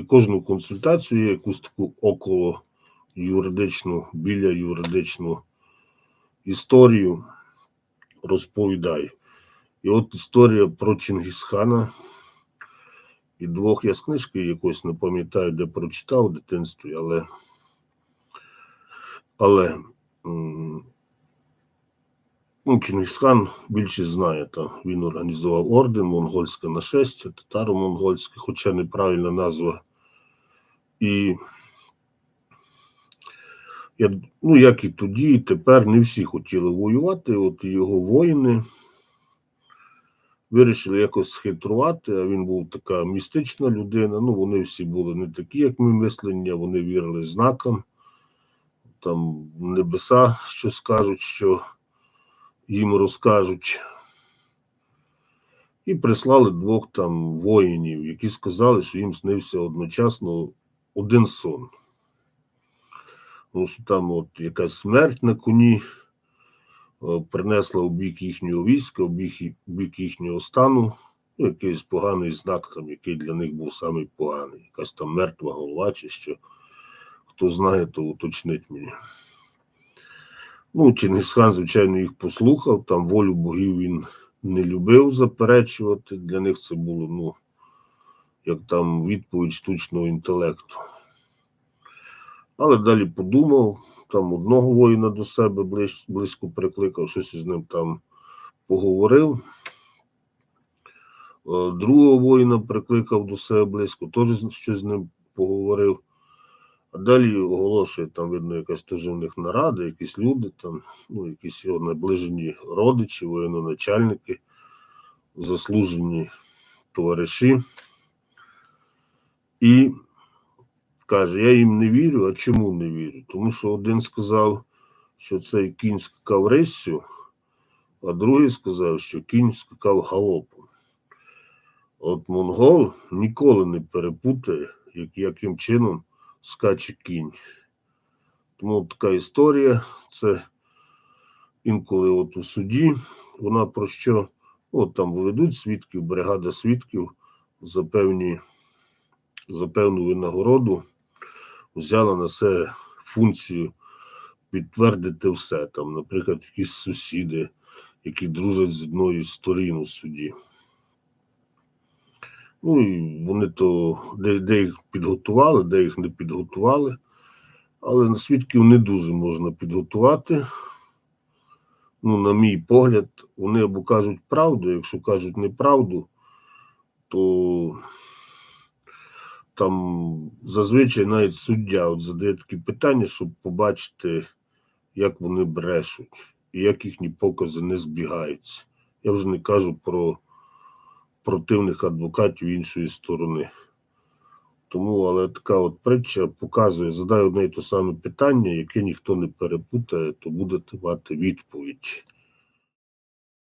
кожну консультацію якусь таку около юридичну, біля юридичну історію розповідаю. І от історія про Чингісхана і двох я з книжки якось не пам'ятаю, де прочитав в дитинстві, але, але Чингісхан більше знає, та він організував орден, монгольське нашестя, татаро-монгольське, хоча неправильна назва. І я, ну, як і тоді, і тепер не всі хотіли воювати, от його воїни вирішили якось схитрувати, а він був така містична людина. Ну, вони всі були не такі, як ми мислення, вони вірили знакам, там небеса, що скажуть, що їм розкажуть. І прислали двох там воїнів, які сказали, що їм снився одночасно один сон. Тому що там от якась смерть на коні е, принесла у бік їхнього війська, у бік, їхнього стану, ну, якийсь поганий знак, там, який для них був самий поганий, якась там мертва голова чи що. Хто знає, то уточнить мені. Ну, Чингисхан, звичайно, їх послухав, там волю богів він не любив заперечувати. Для них це було, ну, як там відповідь штучного інтелекту. Але далі подумав, там одного воїна до себе близько прикликав, щось із ним там поговорив. Е, Другого воїна прикликав до себе близько, теж щось з ним поговорив. А далі оголошує, там видно, якась теж в них нарада, якісь люди, там, ну, якісь його наближені родичі, воєноначальники, заслужені товариші. І каже: я їм не вірю. А чому не вірю? Тому що один сказав, що цей кінь скакав риссю, а другий сказав, що кінь скакав галопом. От монгол ніколи не перепутає, як, яким чином скаче кінь. Тому така історія. Це інколи от у суді, вона про що? От там ведуть свідків, бригада свідків за певні за певну винагороду взяла на себе функцію підтвердити все. Там, наприклад, якісь сусіди, які дружать з одною з сторін у суді. Ну і вони то де, де їх підготували, де їх не підготували. Але свідків не дуже можна підготувати. Ну, на мій погляд, вони або кажуть правду, якщо кажуть неправду, то там зазвичай навіть суддя от задає такі питання, щоб побачити, як вони брешуть і як їхні покази не збігаються. Я вже не кажу про противних адвокатів іншої сторони. Тому, але така от притча показує, задай одне і те саме питання, яке ніхто не перепутає, то будете мати відповідь.